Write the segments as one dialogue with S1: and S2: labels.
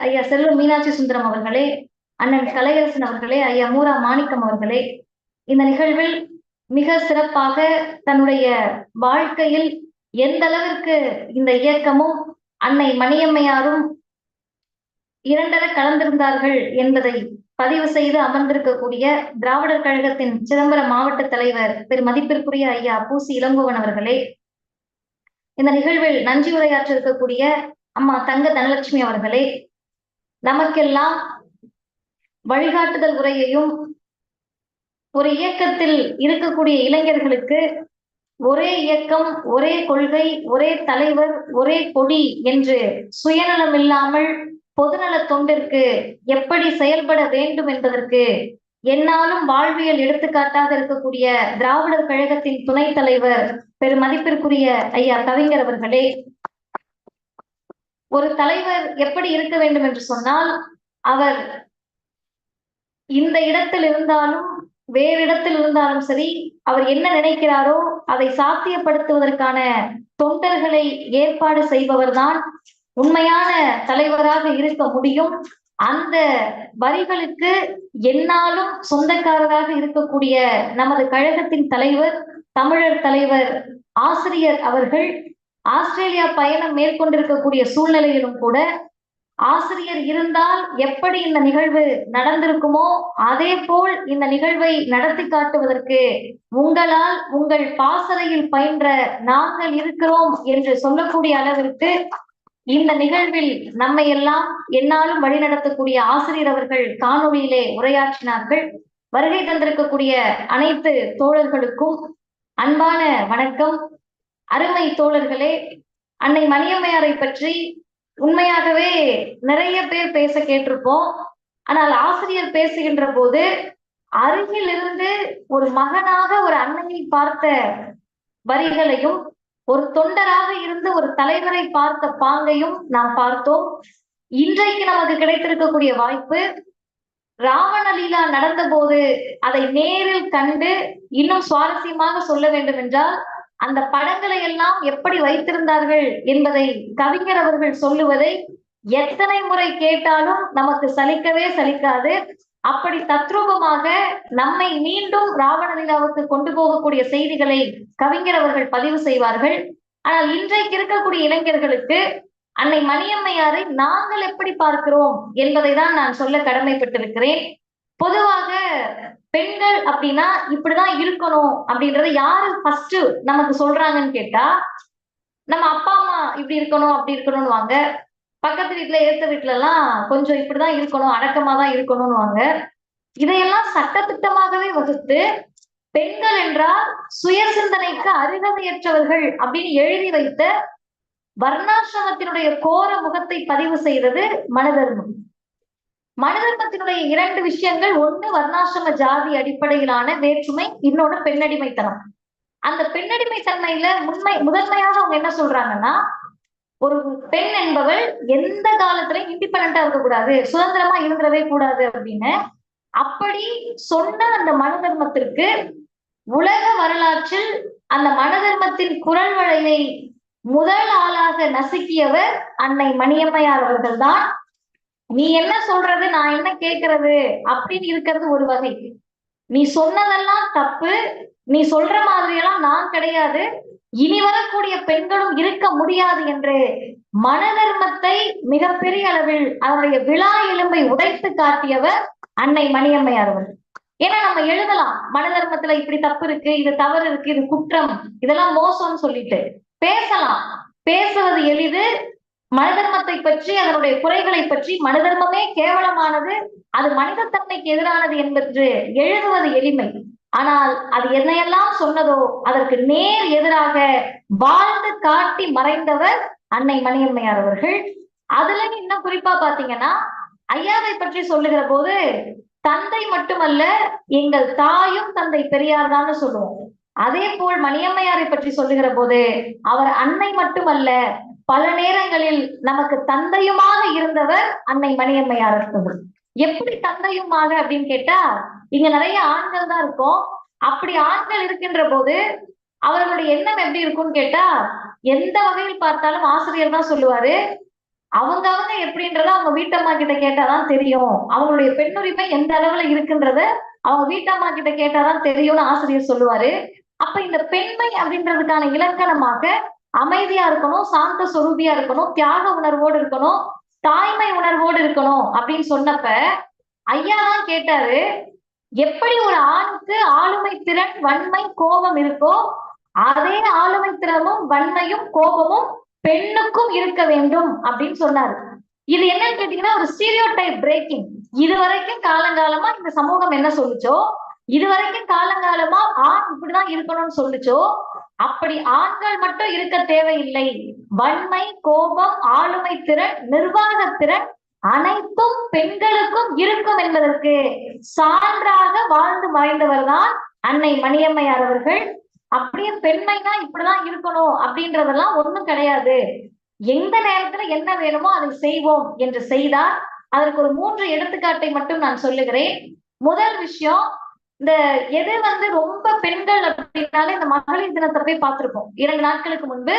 S1: ஐயா செல்வ மீனாட்சி சுந்தரம் அவர்களே அண்ணன் கலையரசன் அவர்களே ஐயா மூரா மாணிக்கம் அவர்களே இந்த நிகழ்வில் மிக சிறப்பாக தன்னுடைய வாழ்க்கையில் எந்த அளவிற்கு இந்த இயக்கமும் அன்னை மணியம்மையாரும் இரண்டர கலந்திருந்தார்கள் என்பதை பதிவு செய்து அமர்ந்திருக்கக்கூடிய திராவிடர் கழகத்தின் சிதம்பரம் மாவட்ட தலைவர் திரு மதிப்பிற்குரிய ஐயா பூசி இளங்கோவன் அவர்களே இந்த நிகழ்வில் நன்றி உரையாற்றிருக்கக்கூடிய அம்மா தங்க தனலட்சுமி அவர்களே நமக்கெல்லாம் வழிகாட்டுதல் உரையையும் ஒரு இயக்கத்தில் இருக்கக்கூடிய இளைஞர்களுக்கு ஒரே இயக்கம் ஒரே கொள்கை ஒரே தலைவர் ஒரே கொடி என்று சுயநலம் இல்லாமல் பொதுநல தொண்டிற்கு எப்படி செயல்பட வேண்டும் என்பதற்கு என்னாலும் வாழ்வியல் எடுத்துக்காட்டாக இருக்கக்கூடிய திராவிடர் கழகத்தின் துணைத் தலைவர் பெரு மதிப்பிற்குரிய ஐயா கவிஞர் அவர்களே ஒரு தலைவர் எப்படி இருக்க வேண்டும் என்று சொன்னால் அவர் இந்த இடத்தில் இருந்தாலும் வேறு இடத்தில் இருந்தாலும் சரி அவர் என்ன நினைக்கிறாரோ அதை சாத்தியப்படுத்துவதற்கான தொண்டர்களை ஏற்பாடு செய்பவர்தான் உண்மையான தலைவராக இருக்க முடியும். அந்த வரிகளுக்கு என்னாலும் சொந்தக்காரராக இருக்கக்கூடிய நமது கழகத்தின் தலைவர் தமிழர் தலைவர் ஆசிரியர் அவர்கள் ஆஸ்திரேலியா பயணம் மேற்கொண்டிருக்கக்கூடிய சூழ்நிலையிலும் கூட ஆசிரியர் இருந்தால் எப்படி இந்த நிகழ்வு நடந்திருக்குமோ அதே போல் இந்த நிகழ்வை நடத்தி காட்டுவதற்கு உங்களால் உங்கள் பாசறையில் பயின்ற நாங்கள் இருக்கிறோம் என்று சொல்லக்கூடிய அளவிற்கு இந்த நிகழ்வில் நம்மை எல்லாம் என்னாலும் வழிநடத்தக்கூடிய ஆசிரியர் அவர்கள் காணொளியிலே உரையாற்றினார்கள். வருகை தந்திருக்கக்கூடிய அனைத்து தோழர்களுக்கும் அன்பான வணக்கம். அருமை தோழர்களே அன்னை மணியம்மையாரை பற்றி உண்மையாகவே நிறைய பேர் பேச கேட்டிருப்போம். ஆனால் ஆசிரியர் பேசுகின்ற போது அருகில் இருந்து ஒரு மகனாக ஒரு அன்னையை பார்த்த வரிகளையும் ஒரு தொண்டராக இருந்து ஒரு தலைவரை பார்த்த பாங்கையும் நாம் பார்த்தோம். இன்றைக்கு நமக்கு கிடைத்திருக்கக்கூடிய வாய்ப்பு ராவணலீலா நடந்த போது அதை நேரில் கண்டு இன்னும் சுவாரஸ்யமாக சொல்ல வேண்டும் என்றால் அந்த படங்களை எல்லாம் எப்படி வைத்திருந்தார்கள் என்பதை கவிஞர் அவர்கள் சொல்லுவதை எத்தனை முறை கேட்டாலும் நமக்கு சலிக்கவே சலிக்காது. அப்படி தத்ரூபமாக நம்மை மீண்டும் ராவண நிலாவுக்கு கொண்டு போகக்கூடிய செய்திகளை கவிஞர் அவர்கள் பதிவு செய்வார்கள். ஆனால் இன்றைக்கு இருக்கக்கூடிய இளைஞர்களுக்கு அன்னை மணியம்மையாரை நாங்கள் எப்படி பார்க்கிறோம்? என்பதை தான் நான் சொல்ல கடமைப்பட்டிருக்கிறேன். பொதுவாக பெண்கள் அப்படின்னா இப்படிதான் இருக்கணும் அப்படின்றத யாரு ஃபர்ஸ்ட் நமக்கு சொல்றாங்கன்னு கேட்டா நம்ம அப்பா அம்மா இப்படி இருக்கணும் அப்படி இருக்கணும்னு வாங்க பக்கத்து வீட்டுல ஏத்த வீட்டுல எல்லாம் கொஞ்சம் இப்படிதான் இருக்கணும் அடக்கமா தான் இருக்கணும்னு வாங்க இதையெல்லாம் சட்டத்திட்டமாகவே வகுத்து பெண்கள் என்றால் சுய சிந்தனைக்கு அருகமையற்றவர்கள் அப்படின்னு எழுதி வைத்த வர்ணாசிரமத்தினுடைய கோர முகத்தை பதிவு செய்தது மனதர்மம். மனதர்மத்தினுடைய இரண்டு விஷயங்கள் ஒண்ணு வர்ணாசிரம ஜாதி அடிப்படையிலான வேற்றுமை இன்னொன்னு பெண்ணடிமைத்தனம். அந்த பெண்ணடிமைத்தன்மையில முன்மை முதன்மையாக அவங்க என்ன சொல்றாங்கன்னா ஒரு பெண் என்பவள் எந்த காலத்திலையும் இண்டிபெண்டா இருக்கக்கூடாது சுதந்திரமா இருந்துடவே கூடாது அப்படின்னு. அப்படி சொன்ன அந்த மனு தர்மத்திற்கு உலக வரலாற்றில் அந்த மனதர்மத்தின் குரல் வளையை முதல் ஆளாக நசுக்கியவர் அன்னை மணியம்மையார் அவர்கள் தான் நீ என்ன சொல்றது? நான் என்ன கேட்கறது அப்படின்னு இருக்கிறது ஒரு வகை. நீ சொன்னதெல்லாம் தப்பு. நீ சொல்ற மாதிரியெல்லாம் நான் கிடையாது. இனி வரக்கூடிய பெண்களும் இருக்க முடியாது என்று மனதர்மத்தை மிகப்பெரிய அளவில் அவருடைய விழா எலும்பை உடைத்து காட்டியவர் அன்னை மணியம்மையார் அவர்கள். ஏன்னா நம்ம எழுதலாம் மனதர்மத்துல இப்படி தப்பு இருக்கு இது தவறு இருக்கு இது குற்றம் இதெல்லாம் மோசம்னு சொல்லிட்டு பேசலாம். பேசுவது எளிது மனதர்மத்தை பற்றி அதனுடைய குறைகளை பற்றி மனதர்மமே கேவலமானது அது மனிதத்தன்மைக்கு எதிரானது என்பது எழுதுவது எளிமை. ஆனால் அது என்னையெல்லாம் சொன்னதோ அதற்கு நேர் எதிராக வாழ்ந்து காட்டி மறைந்தவர் அன்னை மணியம்மையார் அவர்கள். அதுல இன்னும் குறிப்பா பாத்தீங்கன்னா ஐயாவை பற்றி சொல்லுகிற போது தந்தை மட்டுமல்ல எங்கள் தாயும் தந்தை பெரியார் தான் சொல்லுவோம். அதே போல் மணியம்மையாரை பற்றி சொல்லுகிற போது அவர் அன்னை மட்டுமல்ல பல நேரங்களில் நமக்கு தந்தையுமாக இருந்தவர் அன்னை மணியம்மையார் இருந்தது எப்படி தந்தையுமாக அப்படின்னு கேட்டா இங்க நிறைய ஆண்கள் தான் இருக்கும். அப்படி ஆண்கள் இருக்கின்ற போது அவர்களுடைய எண்ணம் எப்படி இருக்கும்னு கேட்டா எந்த வகையில் பார்த்தாலும் ஆசிரியர் தான் சொல்லுவாரு. அவங்க அவங்க எப்படின்றத அவங்க வீட்டம்மா கிட்ட கேட்டாதான் தெரியும். அவங்களுடைய பெண்ணுரிமை எந்த அளவுல இருக்குன்றத அவங்க வீட்டம்மா கிட்ட கேட்டாதான் தெரியும்னு ஆசிரியர் சொல்லுவாரு. அப்ப இந்த பெண்மை அப்படின்றதுக்கான இலக்கணமாக அமைதியா இருக்கணும் சாந்த சொரூபியா இருக்கணும் தியாக உணர்வோடு இருக்கணும் தாய்மை உணர்வோடு இருக்கணும் அப்படின்னு சொன்னப்ப ஐயா தான் கேட்டாரு எப்படி ஒரு ஆணுக்கு ஆளுமை திறன் வன்மை கோபம் இருக்கோ அதே ஆளுமை திறனும் வன்மையும் கோபமும் பெண்ணுக்கும் இருக்க வேண்டும் அப்படின்னு சொன்னாரு. இது என்னன்னு கேட்டீங்கன்னா ஒரு ஸ்டீரியோ டைப் பிரேக்கிங் இது வரைக்கும் காலங்காலமா இந்த சமூகம் என்ன சொல்லுச்சோ இது வரைக்கும் காலங்காலமா ஆண் இப்படிதான் இருக்கணும்னு சொல்லுச்சோ அப்படி ஆண்கள் மட்டும் இருக்க தேவையில்லை. வன்மை கோபம் ஆளுமை திறன் நிர்வாக திறன் அனைத்தும் பெண்களுக்கும் இருக்கும் என்பதற்கு சான்றாக வாழ்ந்து மறைந்தவர் தான் அன்னை மணியம்மையார் அவர்கள். அப்படியே பெண்மைனா இப்படிதான் இருக்கணும் அப்படின்றதெல்லாம் ஒண்ணும் கிடையாது. எந்த நேரத்துல என்ன வேணுமோ அதை செய்வோம் என்று செய்தார். அதற்கு ஒரு மூன்று எடுத்துக்காட்டை மட்டும் நான் சொல்லுகிறேன். முதல் விஷயம் இந்த எது வந்து ரொம்ப பெண்கள் அப்படின்னாலே இந்த மகளிர் தினத்தை போய் பார்த்திருப்போம். இரண்டு நாட்களுக்கு முன்பு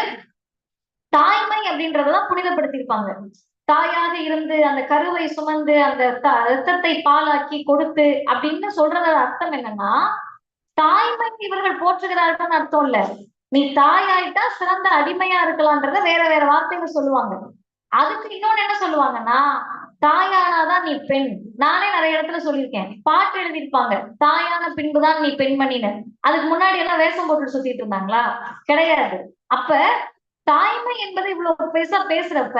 S1: தாய்மை அப்படின்றதான் புனிதப்படுத்தியிருப்பாங்க. தாயாக இருந்து அந்த கருவை சுமந்து அந்த ரத்தத்தை பாலாக்கி கொடுத்து அப்படின்னு சொல்றதோட அர்த்தம் என்னன்னா தாய்மை இவர்கள் போற்றுகிறார்கள் அர்த்தம் இல்ல. நீ தாயாயிட்டா சிறந்த அடிமையா இருக்கலாம்ன்றத வேற வேற வார்த்தைகள் சொல்லுவாங்க. அதுக்கு இன்னொன்னு என்ன சொல்லுவாங்கன்னா பின்புதான் நீ பெண். நானே நிறைய இடத்துல சொல்லியிருக்கேன். பாட்டு எழுதியிருப்பாங்க. தாயான பின்புதான் நீ பெண்மணின்னு அதுக்கு முன்னாடி எல்லாம் வேஷம் போட்டு சுத்திட்டு இருந்தாங்களா? கிடையாது. அப்ப தாய்மை என்பது இவ்வளவு பெருசா பேசுறப்ப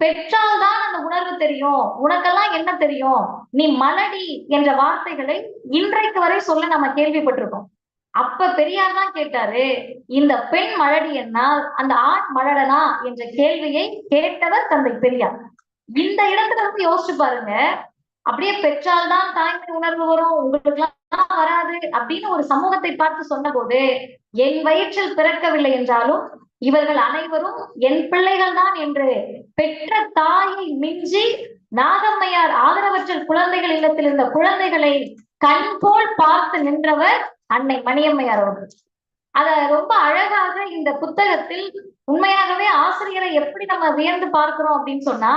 S1: பெற்றால்தான் அந்த உணர்வு தெரியும். உனக்கெல்லாம் என்ன தெரியும்? நீ மலடி என்ற வார்த்தைகளை இன்றைக்கு வரை சொல்ல நம்ம கேள்விப்பட்டிருக்கோம். அப்ப பெரியார் தான் கேட்டாரு இந்த பெண் மலடி என்னால் அந்த ஆண் மலடனா? என்ற கேள்வியை கேட்டவர் தந்தை பெரியார். இந்த இடத்துல வந்து யோசிச்சு பாருங்க. அப்படியே பெற்றால்தான் தாய்மை உணர்வு வரும். உங்களுக்கு எல்லாம் வராது அப்படின்னு ஒரு சமூகத்தை பார்த்து சொன்ன போது என் வயிற்றில் பிறக்கவில்லை என்றாலும் இவர்கள் அனைவரும் என் பிள்ளைகள் தான் என்று பெற்ற தாயை மிஞ்சி நாகம்மையார் ஆதரவற்ற குழந்தைகள் இல்லத்தில் இருந்த குழந்தைகளை கண் போல் பார்த்து நின்றவர் அன்னை மணியம்மையார் அவர்கள். அத ரொம்ப அழகாக இந்த புத்தகத்தில் உண்மையாகவே ஆசிரியரை எப்படி நம்ம வியந்து பார்க்கிறோம் அப்படின்னு சொன்னா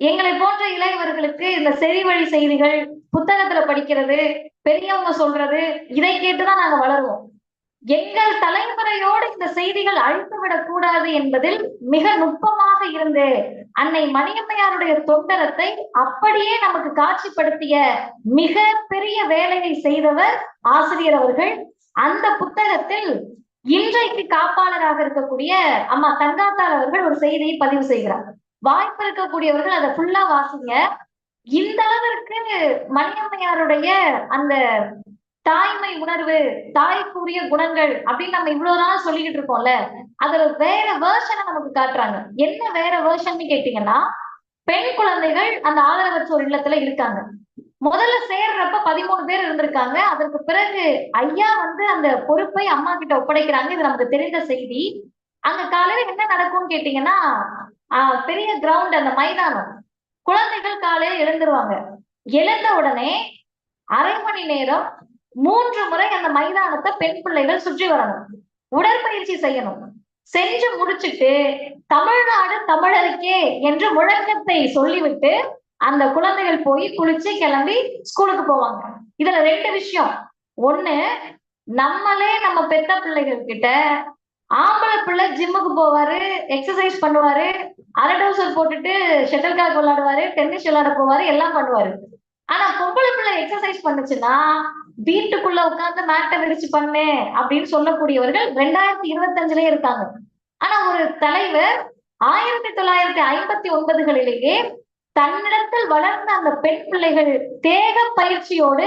S1: எங்களை போன்ற இளையவர்களுக்கு இந்த செவி வழி செய்திகள் புத்தகத்துல படிக்கிறது பெரியவங்க சொல்றது இதை கேட்டுதான் நாங்க வளருவோம். எங்கள் தலைமுறையோடு இந்த செய்திகள் அழித்துவிடக் கூடாது என்பதில் மிக நுட்பமாக இருந்து அன்னை மணியம்மையாருடைய தொண்டரத்தை அப்படியே நமக்கு காட்சிப்படுத்திய மிக பெரிய வேலையை செய்தவர் ஆசிரியர் அவர்கள். அந்த புத்தகத்தில் இன்றைக்கு காப்பாளராக இருக்கக்கூடிய அம்மா தங்காத்தார் அவர்கள் ஒரு செய்தியை பதிவு செய்கிறார். வாய்ப்பு இருக்கக்கூடியவர்கள் அதை ஃபுல்லா வாசிங்க. இந்த அளவிற்கு மணியம்மையாருடைய அந்த தாய்மை உணர்வு தாய்க்குரிய குணங்கள் அப்படின்னு நம்ம இவ்வளவு நாள் சொல்லிக்கிட்டு இருக்கோம்ல அதுல வேற வேர்ஷனை நமக்கு காட்டுறாங்க. என்ன வேற வேர்ஷன் கேட்டீங்கன்னா பெண் குழந்தைகள் அந்த ஆதரவற்ற ஒரு இல்லத்துல இருக்காங்க. முதல்ல சேர்றப்ப பதிமூணு பேர் இருந்திருக்காங்க. அதற்கு பிறகு ஐயா வந்து அந்த பொறுப்பை அம்மா கிட்ட ஒப்படைக்கிறாங்க. இது நமக்கு தெரிந்த செய்தி. அங்க காலையில என்ன நடக்கும்னு கேட்டீங்கன்னா ஆஹ் பெரிய கிரவுண்ட் அந்த மைதானம். குழந்தைகள் காலையில எழுந்துருவாங்க. எழுந்த உடனே அரை மணி நேரம் மூன்று முறை அந்த மைதானத்தை பெண் பிள்ளைகள் சுற்றி வரணும். உடற்பயிற்சி செய்யணும். செஞ்சு முடிச்சுட்டு தமிழ்நாடு தமிழருக்கே என்று முழக்கத்தை சொல்லிவிட்டு அந்த குழந்தைகள் போய் குளிச்சு கிளம்பி ஸ்கூலுக்கு போவாங்க. இதுல ரெண்டு விஷயம். ஒண்ணு நம்மளே நம்ம பெத்த பிள்ளைகள் கிட்ட ஆம்பளை பிள்ளை ஜிம்முக்கு போவாரு எக்ஸசைஸ் பண்ணுவாரு அரை டவுசர் போட்டுட்டு ஷட்டில் காக் விளையாடுவாரு டென்னிஸ் விளையாட போவாரு எல்லாம் பண்ணுவாரு. ஆனா பொம்பளை பிள்ளை எக்ஸசைஸ் பண்ணுச்சுன்னா வீட்டுக்குள்ள உட்காந்து மேட்டை விரிச்சு பண்ணு அப்படின்னு சொல்லக்கூடியவர்கள் ரெண்டாயிரத்தி இருபத்தஞ்சுலயே இருக்காங்க. ஆனா ஒரு தலைவர் ஆயிரத்தி தொள்ளாயிரத்தி ஐம்பத்தி ஒன்பதுகளிலேயே தன்னிடத்தில் வளர்ந்த அந்த பெண் பிள்ளைகள் தேக பயிற்சியோடு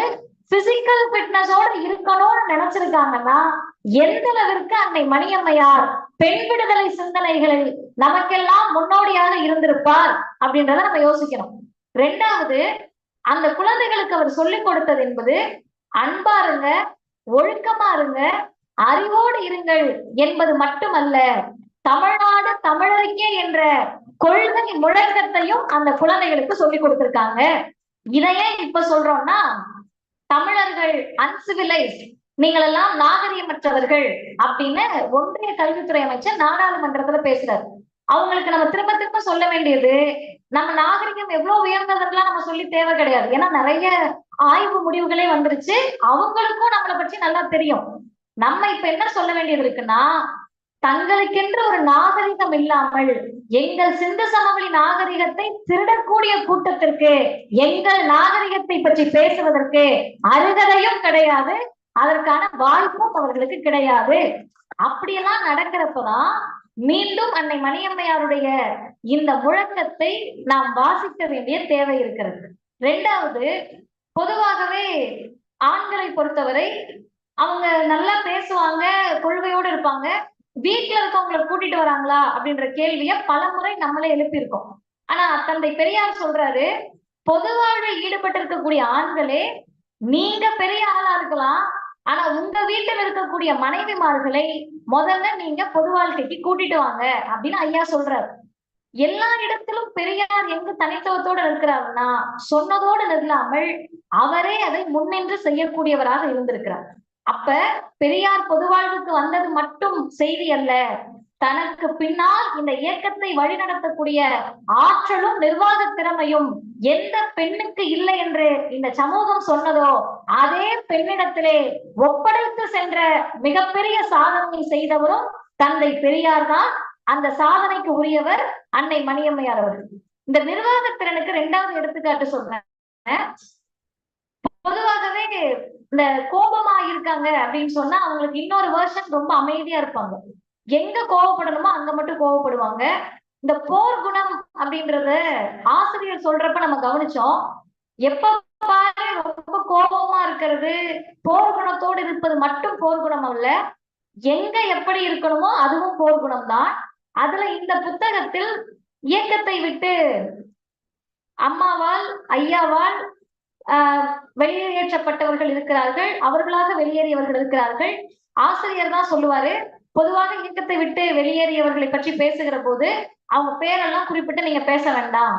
S1: பிசிக்கல் பிட்னஸோட இருக்கணும்னு நினைச்சிருக்காங்கன்னா எந்த அளவிற்கு அன்னை மணியம்மையார் பெண் விடுதலை சிந்தனைகளில் நமக்கெல்லாம் முன்னோடியாக இருந்திருப்பார் அப்படின்றத நம்ம யோசிக்கணும். ரெண்டாவது அந்த குழந்தைகளுக்கு அவர் சொல்லிக் கொடுத்தது என்பது அன்பா இருங்க ஒழுக்கமா இருங்க அறிவோடு இருங்கள் என்பது மட்டுமல்ல தமிழ்நாடு தமிழருக்கே என்ற கொள்கை முழக்கத்தையும் அந்த குழந்தைகளுக்கு சொல்லி கொடுத்திருக்காங்க. இதையே இப்ப சொல்றோம்னா தமிழர்கள் அன்சிவிலைஸ் நீங்கள் எல்லாம் நாகரிகமற்றவர்கள் அப்படின்னு ஒன்றிய கல்வித்துறை அமைச்சர் நாடாளுமன்றத்துல பேசுறாரு. அவங்களுக்கு நம்ம திரும்ப திரும்ப சொல்ல வேண்டியது நம்ம நாகரிகம் எவ்வளவு உயர்ந்ததெல்லாம் நம்ம சொல்லி தேவை கிடையாது. ஏன்னா நிறைய ஆய்வு முடிவுகளே வந்துருச்சு. அவங்களுக்கும் நம்மளை பற்றி நல்லா தெரியும். நம்ம இப்ப என்ன சொல்ல வேண்டியது இருக்குன்னா தங்களுக்கென்று ஒரு நாகரிகம் இல்லாமல் எங்கள் சிந்து சமவெளி நாகரிகத்தை திருடக்கூடிய கூட்டத்திற்கு எங்கள் நாகரிகத்தை பற்றி பேசுவதற்கு அருகதையும் கிடையாது அதற்கான வாய்ப்பும் அவர்களுக்கு கிடையாது. அப்படியெல்லாம் நடக்கிறப்பதான் மீண்டும் அன்னை மணியம்மையாருடைய இந்த முழக்கத்தை நாம் வாசிக்க வேண்டிய தேவை இருக்கிறது. ரெண்டாவது பொதுவாகவே ஆண்களை பொறுத்தவரை அவங்க நல்லா பேசுவாங்க கொள்கையோடு இருப்பாங்க. வீட்டுல இருக்கவங்களை கூட்டிட்டு வராங்களா அப்படின்ற கேள்விய பல முறை நம்மளே எழுப்பியிருக்கோம். ஆனா தந்தை பெரியார் சொல்றாரு பொது வாழ்வில் ஈடுபட்டு இருக்கக்கூடிய ஆண்களே நீங்க பெரிய ஆளா இருக்கலாம் ஆனா உங்க வீட்டில் இருக்கக்கூடிய மனைவிமார்களை முதல்ல நீங்க பொது வாழ்க்கைக்கு கூட்டிட்டு வாங்க அப்படின்னு ஐயா சொல்றாரு. எல்லா இடத்திலும் பெரியார் எங்கு தனித்துவத்தோடு இருக்கிறாருன்னா சொன்னதோடு நில்லாமல் அவரே அதை முன்னின்று செய்யக்கூடியவராக இருந்திருக்கிறார். அப்ப பெரியார் பொதுவாழ்வுக்கு வந்தது மட்டும் செய்தி அல்ல. தனக்கு பின்னால் இந்த இயக்கத்தை வழிநடத்தக்கூடிய ஆற்றலும் நிர்வாக திறமையும் எந்த பெண்ணுக்கு இல்லை என்று இந்த சமூகம் சொன்னதோ அதே பெண்ணிடத்திலே ஒப்படைத்து சென்ற மிகப்பெரிய சாதனை செய்தவரும் தந்தை பெரியார் தான். அந்த சாதனைக்கு உரியவர் அன்னை மணியம்மையார் அவர்கள். இந்த நிர்வாக திறனுக்கு ரெண்டாவது எடுத்துக்காட்டு சொல்றேன். பொதுவாகவே இந்த கோபமா இருக்காங்க அப்படின்னு சொன்னா அவங்களுக்கு இன்னொரு வேர்ஷன் ரொம்ப அமைதியா இருப்பாங்க. எங்க கோவப்படணுமோ அங்க மட்டும் கோவப்படுவாங்க. இந்த போர் குணம் அப்படின்றத ஆசிரியர் சொல்றப்ப நம்ம கவனிச்சோம். எப்ப பாரு ரொம்ப கோபமா இருக்கிறது. போர் குணத்தோடு இருப்பது மட்டும் போர் குணம் அல்ல. எங்க எப்படி இருக்கணுமோ அதுவும் போர் குணம் தான். அதுல இந்த புத்தகத்தில் இயக்கத்தை விட்டு அம்மாவால் ஐயாவால் வெளியேற்றப்பட்டவர்கள் இருக்கிறார்கள் அவர்களாக வெளியேறியவர்கள் இருக்கிறார்கள். ஆசிரியர் தான் சொல்லுவாரு பொதுவாக இயக்கத்தை விட்டு வெளியேறியவர்களை பற்றி பேசுகிற போது அவங்க பேரெல்லாம் குறிப்பிட்டு நீங்க பேச வேண்டாம்.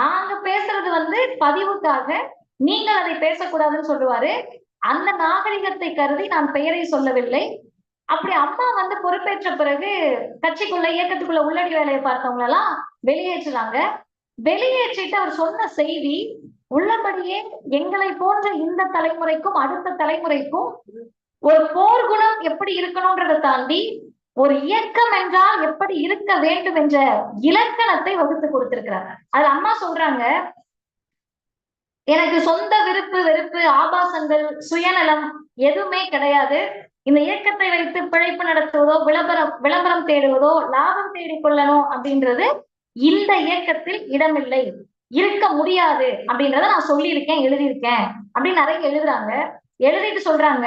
S1: நாங்க பேசுறது வந்து பதிவுக்காக நீங்கள் அதை பேசக்கூடாதுன்னு சொல்லுவாரு. அந்த நாகரிகத்தை கருதி நான் பெயரை சொல்லவில்லை. அப்படி அம்மா வந்து பொறுப்பேற்ற பிறகு கட்சிக்குள்ள இயக்கத்துக்குள்ள உள்ளடி வேலையை பார்த்தவங்களெல்லாம் வெளியேற்றுறாங்க. வெளியேற்றிட்டு அவர் சொன்ன செய்தி உள்ளபடியே எங்களை போன்ற இந்த தலைமுறைக்கும் அடுத்த தலைமுறைக்கும் ஒரு போர்குணம் எப்படி இருக்கணும்ன்றதை தாண்டி ஒரு இயக்கம் என்றால் எப்படி இருக்க வேண்டும் என்ற இலக்கணத்தை வகுத்து கொடுத்திருக்கிறார். அது அம்மா சொல்றாங்க எனக்கு சொந்த விருப்பு வெறுப்பு ஆபாசங்கள் சுயநலம் எதுவுமே கிடையாது. இந்த இயக்கத்தை வைத்து பிழைப்பு நடத்துவதோ விளம்பரம் விளம்பரம் தேடுவதோ லாபம் தேடிக் கொள்ளணும் அப்படின்றது இந்த இயக்கத்தில் இடமில்லை. இருக்க முடியாது அப்படின்றத நான் சொல்லியிருக்கேன் எழுதியிருக்கேன். அப்படின்னு நிறைய எழுதுறாங்க. எழுதிட்டு சொல்றாங்க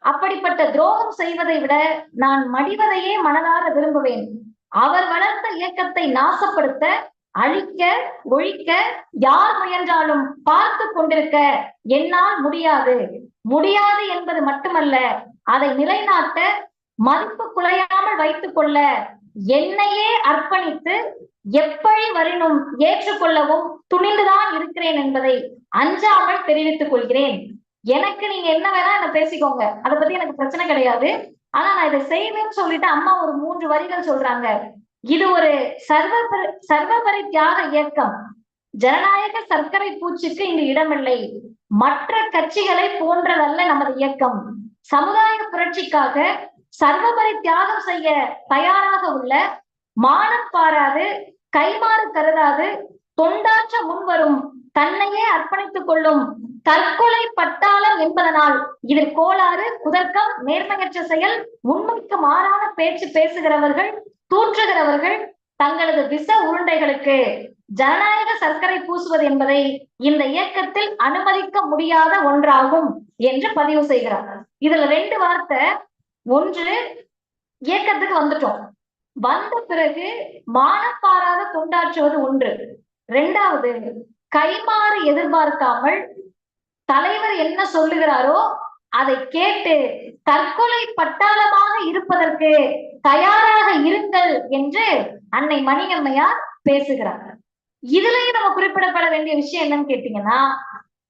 S1: அப்படிப்பட்ட துரோகம் செய்வதை விட நான் மடிவதையே மனதார விரும்புவேன். அவர் வளர்த்த இயக்கத்தை நாசப்படுத்த அழிக்க ஒழிக்க யார் முயன்றாலும் பார்த்து கொண்டிருக்க என்னால் முடியாது. முடியாது என்பது மட்டுமல்ல அதை நிலைநாட்ட மதிப்பு குலையாமல் வைத்துக் கொள்ள என்னையே அர்ப்பணித்து எப்படி வரினும் ஏற்றுக்கொள்ளவும் துணிந்துதான் இருக்கிறேன் என்பதை அஞ்சாமல் தெரிவித்துக் கொள்கிறேன். எனக்கு நீங்க என்ன வேணா என்ன பேசிக்கோங்க. அதை பத்தி எனக்கு பிரச்சனை கிடையாது. ஆனா நான் இதை செய்வேன்னு சொல்லிட்டு அம்மா ஒரு மூன்று வரிகள் சொல்றாங்க. இது ஒரு சர்வ சர்வபரி தியாக இயக்கம். ஜனநாயக சர்க்கரை பூச்சிக்கு இங்கு இடமில்லை. மற்ற கட்சிகளை போன்றதல்ல நமது இயக்கம். சமுதாய புரட்சிக்காக சர்வபரி தியாகம் செய்ய தயாராக உள்ள மானம் பாராது கைமாறு கருதாது தொண்டாற்ற முன்வரும் தன்னையே அர்ப்பணித்துக் கொள்ளும் தற்கொலை பட்டாளம் என்பதனால் இதில் கோளாறு குதர்க்கம் நேர்மையற்ற செயல் உண்மைக்கு மாறான பேச்சு பேசுகிறவர்கள் தூற்றுகிறவர்கள் தங்களது விச உருண்டைகளுக்கு ஜனநாயக சர்க்கரை பூசுவது என்பதை இந்த இயக்கத்தில் அனுமதிக்க முடியாத ஒன்றாகும் என்று பதிவு செய்கிறார். இதுல ரெண்டு வார்த்தை ஒன்று இயக்கத்துக்கு வந்துட்டோம். வந்த பிறகு மானப்பாராத தொண்டாற்றுவது ஒன்று. ரெண்டாவது கைமாறு எதிர்பார்க்காமல் தலைவர் என்ன சொல்லுகிறாரோ அதை கேட்டு தற்கொலை பட்டாளமாக இருப்பதற்கு தயாராக இருங்கள் என்று அன்னை மணியம்மையார் பேசுகிறார். இதுலயும் நம்ம குறிப்பிடப்பட வேண்டிய விஷயம் என்னன்னு கேட்டீங்கன்னா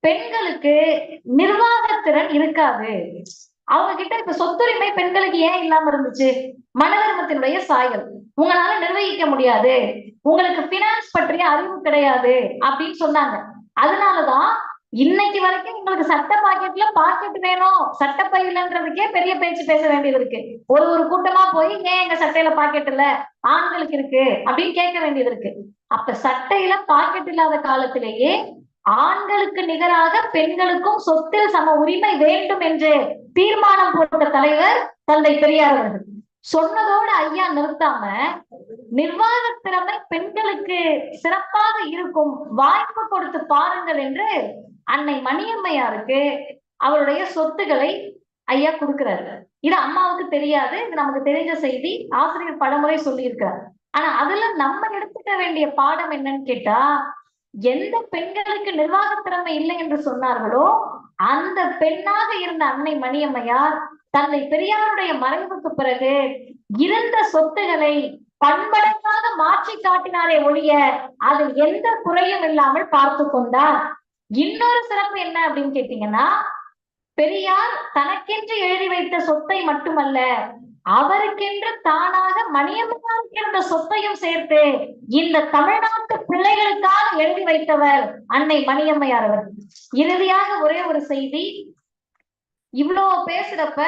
S1: பெண்களுக்கு நிர்வாகத்திறன் இருக்காது. அவங்க கிட்ட இப்ப சொத்துரிமை பெண்களுக்கு ஏன் இல்லாம இருந்துச்சு? மனதர்மத்தினுடைய சாயல். உங்களால நிர்வகிக்க முடியாது. உங்களுக்கு பினான்ஸ் பற்றிய அறிவு கிடையாது அப்படின்னு சொன்னாங்க. அதனாலதான் இன்னைக்கு வரைக்கும் உங்களுக்கு சட்ட பாக்கெட்ல பாக்கெட் வேணும். சட்ட பையிலன்றதுக்கே பெரிய பேச்சு பேச வேண்டியது இருக்கு. ஒரு ஒரு கூட்டமா போய் ஏன் எங்க சட்டையில பாக்கெட் இல்ல? ஆண்களுக்கு இருக்கு அப்படின்னு கேட்க வேண்டியது இருக்கு. அப்ப சட்டையில பாக்கெட் இல்லாத காலத்திலேயே ஆண்களுக்கு நிகராக பெண்களுக்கும் சொத்தில் சம உரிமை வேண்டும் என்று தீர்மானம் போட்ட தலைவர் தந்தை பெரியார் அவர்கள். சொன்னதோடு ஐயா நிறுத்தாம நிர்வாக திறமை பெண்களுக்கு சிறப்பாக இருக்கும் வாய்ப்பு கொடுத்து பாருங்கள் என்று அன்னை மணியம்மையாருக்கு அவருடைய சொத்துக்களை ஐயா கொடுக்கிறாரு. இது அம்மாவுக்கு தெரியாது இது நமக்கு தெரிஞ்ச செய்தி ஆசிரியர் பலமுறை சொல்லியிருக்கிறார். ஆனா அதுல நம்ம எடுத்துக்க வேண்டிய பாடம் என்னன்னு கேட்டா எந்த பெண்களுக்கு நிர்வாக திறமை இல்லை என்று சொன்னார்களோ அந்த பெண்ணாக இருந்த அன்னை மணியம்மையார் தந்தை பெரியாருடைய மறைவுக்கு பிறகு இருந்த சொத்துகளை பண்படைக்காக மாற்றி காட்டினாரே ஒழிய அதில் எந்த குறையும் இல்லாமல் பார்த்து கொண்டார். இன்னொரு சிறப்பு என்ன அப்படின்னு கேட்டீங்கன்னா பெரியார் தனக்கென்று எழுதி வைத்த சொத்தை மட்டுமல்ல அவருக்கென்று தானாக மணியம்மையாருக்கு இருந்த சொத்தையும் சேர்த்து இந்த தமிழ்நாட்டு பிள்ளைகளுக்காக எழுதி வைத்தவர் அன்னை மணியம்மையார் அவர் இறுதியாக ஒரே ஒரு செய்தி. இவ்வளோ பேசுறப்ப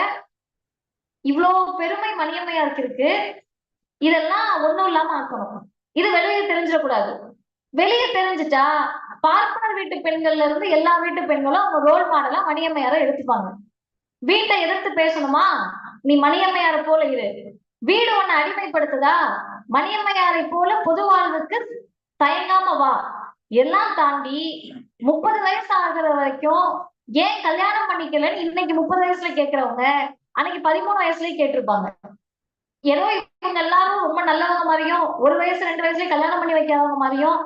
S1: இவ்வளோ பெருமை மணியம்மையாருக்கு இருக்கு. இதெல்லாம் ஒண்ணும் இல்லாம ஆக்கணும். இது வெளியே தெரிஞ்சிடக்கூடாது. வெளியே தெரிஞ்சுட்டா பார்ப்பனர் வீட்டு பெண்கள்ல இருந்து எல்லா வீட்டு பெண்களும் அவங்க ரோல் மாடலா மணியம்மையார எடுத்துப்பாங்க. வீட்டை எதிர்த்து பேசணுமா? நீ மணியம்மையார போல இரு. வீடு உன்னை அடிமைப்படுத்துதா? மணியம்மையாரை போல பொது வாழ்வுக்கு தயங்காம வா. எல்லாம் தாண்டி முப்பது வயசு ஆகுற வரைக்கும் ஏன் கல்யாணம் பண்ணிக்கலன்னு இன்னைக்கு முப்பது வயசுல கேக்குறவங்க அன்னைக்கு பதிமூணு வயசுலயே கேட்டிருப்பாங்க. ஏதோ இவங்க எல்லாரும் ரொம்ப நல்லவங்க மாதிரியும் ஒரு வயசு ரெண்டு வயசுலயே கல்யாணம் பண்ணி வைக்காதவங்க மாதிரியும்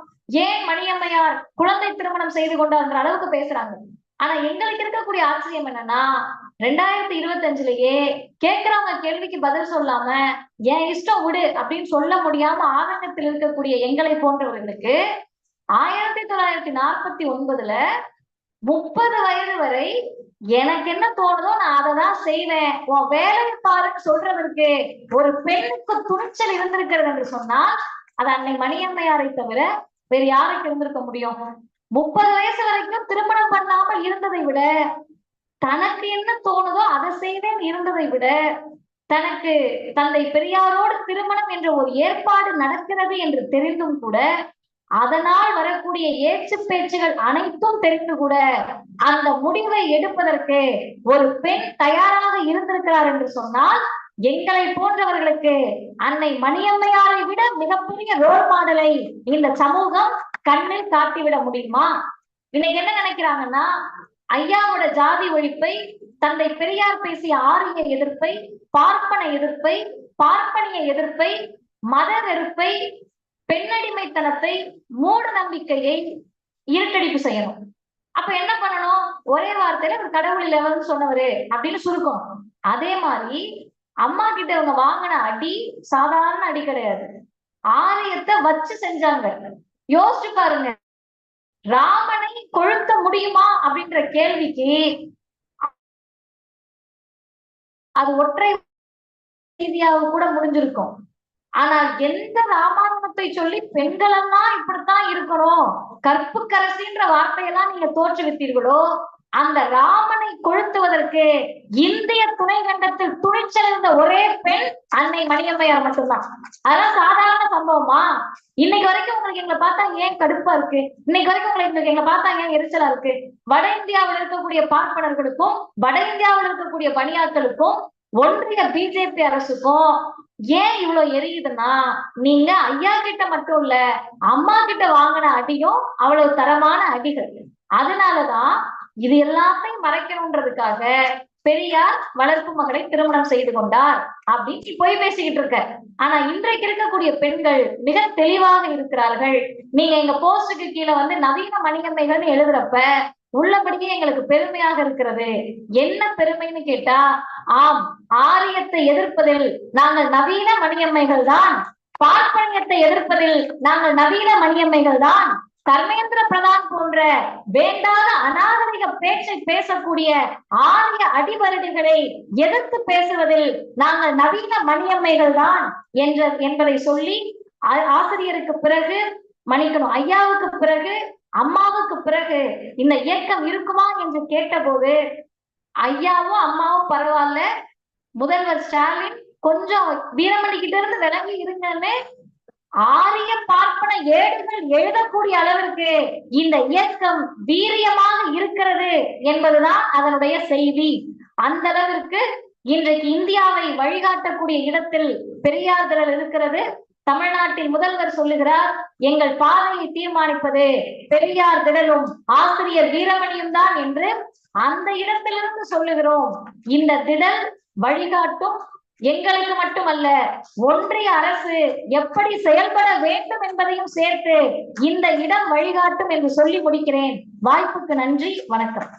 S1: ஏன் மணியம்மையார் குழந்தை திருமணம் செய்து கொண்டார்ன்ற அளவுக்கு பேசுறாங்க. ஆனா எங்களுக்கு இருக்கக்கூடிய ஆச்சரியம் என்னன்னா ரெண்டாயிரத்தி இருபத்தி அஞ்சுலயே கேக்குறவங்க கேள்விக்கு பதில் சொல்லாம என் இஷ்டம் விடு அப்படின்னு சொல்ல முடியாம ஆதங்கத்தில் இருக்கக்கூடிய எங்களை போன்றவர்களுக்கு ஆயிரத்தி தொள்ளாயிரத்தி நாற்பத்தி ஒன்பதுல முப்பது வயது வரை எனக்கு என்ன தோணுதோ நான் அதை தான் செய்வேன். உன் வேலையை பாருன்னு சொல்றதற்கு ஒரு பெண்ணுக்கு துணிச்சல் இருந்திருக்கிறது என்று சொன்னால் அது அன்னை மணியம்மையாரை தவிர வேறு யாருக்கு இருந்திருக்க முடியும்? முப்பது வயசு வரைக்கும் திருமணம் பண்ணாமல் இருந்ததை விட தனக்கு என்ன தோணுதோ அதை செய்வேன் இருந்ததை விட தனக்கு தந்தை பெரியாரோடு திருமணம் என்ற ஒரு ஏற்பாடு நடக்கிறது என்று தெரிந்தும் கூட அதனால் வரக்கூடிய ஏச்சு பேச்சுகள் அனைத்தும் தெரிந்து கூட அந்த முடிவை எடுப்பதற்கு ஒரு பெண் தயாராக இருந்திருக்கிறார் என்று சொன்னால் எங்களை போன்றவர்களுக்கு அன்னை மணியம்மையாரை விட மிகப்பெரிய ரோல் மாடலை இந்த சமூகம் கண்ணில் காட்டிவிட முடியுமா? இன்னைக்கு என்ன நினைக்கிறாங்கன்னா ஐயாவோட ஜாதி ஒழிப்பை தந்தை பெரியார் பேசிய ஆரிய எதிர்ப்பை பார்ப்பன எதிர்ப்பை பார்ப்பனிய எதிர்ப்பை மத வெறுப்பை பெண்ணடிமைத்தனத்தை மூட நம்பிக்கையை இருட்டடிப்பு செய்யணும். அப்ப என்ன பண்ணணும்? ஒரே வார்த்தையில ஒரு கடவுள் வந்து சொன்னவரு அப்படின்னு சுருக்கம் அதே மாதிரி அம்மா கிட்ட இவங்க வாங்கின அடி சாதாரண அடி கிடையாது. ஆலயத்தை வச்சு செஞ்சாங்க. யோசிச்சு பாருங்க. ராமனை கொழுத்த முடியுமா அப்படின்ற கேள்விக்கு அது ஒற்றை செய்தியாக கூட முடிஞ்சிருக்கும். ஆனால் எந்த ராமாயணத்தை சொல்லி பெண்கள் எல்லாம் இப்படித்தான் இருக்கணும்? கற்புக்கரசின்ற வார்த்தையெல்லாம் நீங்க தோற்றுவித்தீர்களோ? அந்த ராமனை கொளுத்துவதற்கு இந்திய துணை கண்டத்தில் துணிச்சல் இருந்த ஒரே பெண் அன்னை மணியம்மையார் மட்டும்தான். அதெல்லாம் சாதாரண சம்பவமா? இன்னைக்கு வரைக்கும் உங்களுக்கு எங்களை பார்த்தா ஏன் கடுப்பா இருக்கு? இன்னைக்கு வரைக்கும் உங்களுக்கு எங்களை பார்த்தா ஏன் எரிச்சலா இருக்கு? வட இந்தியாவில் இருக்கக்கூடிய பார்ப்பனர்களுக்கும் வட இந்தியாவில் இருக்கக்கூடிய பணியாட்களுக்கும் ஒன்றிய பிஜேபி அரசுக்கும் ஏன் இவ்வளவு எரியுதுன்னா நீங்க ஐயா கிட்ட மட்டும் இல்ல அம்மா கிட்ட வாங்கின அடியும் அவ்வளவு தரமான அடிகள். அதனாலதான் இது எல்லாத்தையும் மறைக்கணும்ன்றதுக்காக பெரியார் வளர்ப்பு மகளை திருமணம் செய்து கொண்டார் அப்படின்னு நீ போய் பேசிக்கிட்டு இருக்க. ஆனா இன்றைக்கு இருக்கக்கூடிய பெண்கள் மிக தெளிவாக இருக்கிறார்கள். நீங்க எங்க போஸ்டுக்கு கீழே வந்து நவீன மணிகண்மைகள்னு எழுதுறப்ப உள்ளபடியே எங்களுக்கு பெருமையாக இருக்கிறது. என்ன பெருமைன்னு கேட்டா ஆம் ஆரியத்தை எதிர்ப்பதில் நாங்கள் நவீன மணியம்மைகள் தான் பார்ப்பனியத்தை எதிர்ப்பதில் நாங்கள் நவீன மணியம்மைகள் தான் தர்மேந்திர பிரதான் போன்ற வேண்டாத அநாகரிக பேச்சை பேசக்கூடிய ஆரிய அடிவருடுகளை எதிர்த்து பேசுவதில் நாங்கள் நவீன மணியம்மைகள் தான் என்ற என்பதை சொல்லி ஆ- ஆசிரியருக்கு பிறகு மன்னிக்கணும் ஐயாவுக்கு பிறகு அம்மாவுக்கு பிறகு இந்த இயக்கம் இருக்குமா என்று கேட்டபோது ஐயாவும் அம்மாவும் பரவாயில்ல. முதல்வர் ஸ்டாலின் கொஞ்சம் வீரமணி கிட்ட இருந்து விலகி இருங்கன்னு ஆரிய பார்ப்பன ஏடுகள் எழுதக்கூடிய அளவிற்கு இந்த இயக்கம் வீரியமாக இருக்கிறது என்பதுதான் அதனுடைய செய்தி. அந்த அளவிற்கு இன்றைக்கு இந்தியாவை வழிகாட்டக்கூடிய இடத்தில் பெரியார் திரள் இருக்கிறது. தமிழ்நாட்டில் முதல்வர் சொல்லுகிறார் எங்கள் பாதையை தீர்மானிப்பது பெரியார் திடலும் ஆசிரியர் வீரமணியும் தான் என்று அந்த இடத்திலிருந்து சொல்லுகிறோம். இந்த திடல் வழிகாட்டும் எங்களுக்கு மட்டுமல்ல ஒன்றிய அரசு எப்படி செயல்பட வேண்டும் என்பதையும் சேர்த்து இந்த இடம் வழிகாட்டும் என்று சொல்லி முடிக்கிறேன். வாய்ப்புக்கு நன்றி வணக்கம்.